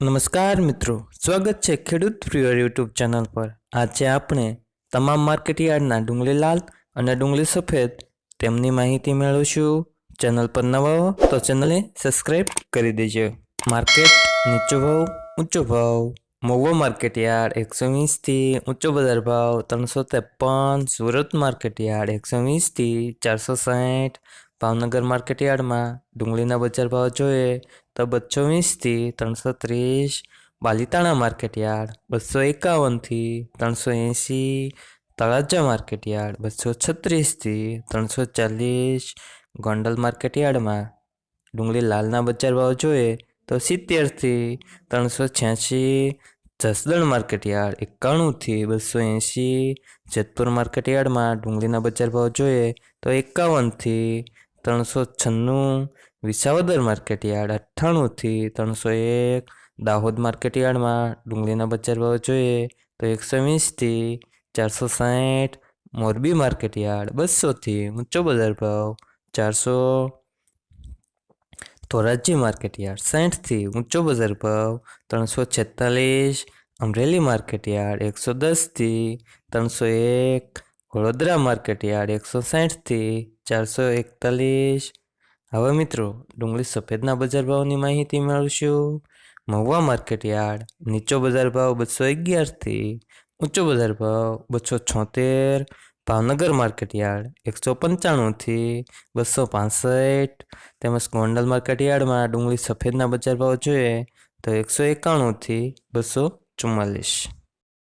નમસ્કાર મિત્રો, સ્વાગત છે ખેડૂત પ્રિય યુટ્યુબ ચેનલ પર. આજે આપણે તમામ માર્કેટયાર્ડના ડુંગળી લાલ અને ડુંગળી સફેદ તેમની માહિતી મેળવશું. ચેનલ પર નવા હો તો ચેનલને સબસ્ક્રાઇબ કરી દેજો. માર્કેટ નીચો ભાવ, ઊંચો ભાવ. મોગો માર્કેટયાર્ડ એકસો વીસથી ઊંચો બજાર ભાવ ત્રણસો ત્રેપન. સુરત માર્કેટયાર્ડ એકસો વીસથી ચારસો સાઠ. ભાવનગર માર્કેટયાર્ડમાં ડુંગળીના બજાર ભાવ જોઈએ તો બસો વીસથી ત્રણસો ત્રીસ, બાલીતાણા માર્કેટયાર્ડ બસો એકાવનથી ત્રણસો એંસી, તળાજા માર્કેટયાર્ડ બસો છત્રીસથી ત્રણસો ચાલીસ, ગોંડલ માર્કેટયાર્ડમાં ડુંગળી લાલના બજાર ભાવ જોઈએ તો સિત્તેરથી ત્રણસો છ્યાસી, જસદણ માર્કેટયાર્ડ એકાણુંથી બસો એંસી, જેતપુર માર્કેટયાર્ડમાં ડુંગળીના બજાર ભાવ જોઈએ તો એકાવનથી ત્રણસો છન્નું વિસાવદર માર્કેટયાર્ડ અઠ્ઠાણુંથી ત્રણસો એક દાહોદ માર્કેટયાર્ડમાં ડુંગળીના બજાર ભાવ જોઈએ તો એકસો વીસથી ચારસો સાઠ મોરબી માર્કેટયાર્ડ બસોથી ઊંચો બજાર ભાવ ચારસો ધોરાજી માર્કેટયાર્ડ સાહીઠથી ઊંચો બજાર ભાવ ત્રણસો છેતાલીસ અમરેલી માર્કેટયાર્ડ એકસો દસથી ત્રણસો એક વડોદરા માર્કેટયાર્ડ એકસો સાઠથી ચારસો એકતાલીસ. હવે મિત્રો, ડુંગળી સફેદના બજાર ભાવની માહિતી મેળવશું. મહુવા માર્કેટ યાર્ડ, નીચો બજાર ભાવ બસો અગિયારથી ઊંચો બજાર ભાવ બસો છોતેર. ભાવનગર માર્કેટ યાર્ડ, એકસો પંચાણુંથી બસો પાસઠ. તેમજ ગોંડલ માર્કેટયાર્ડમાં ડુંગળી સફેદના બજાર ભાવ જોઈએ તો એકસો એકાણુંથી બસો ચુમ્માલીસ.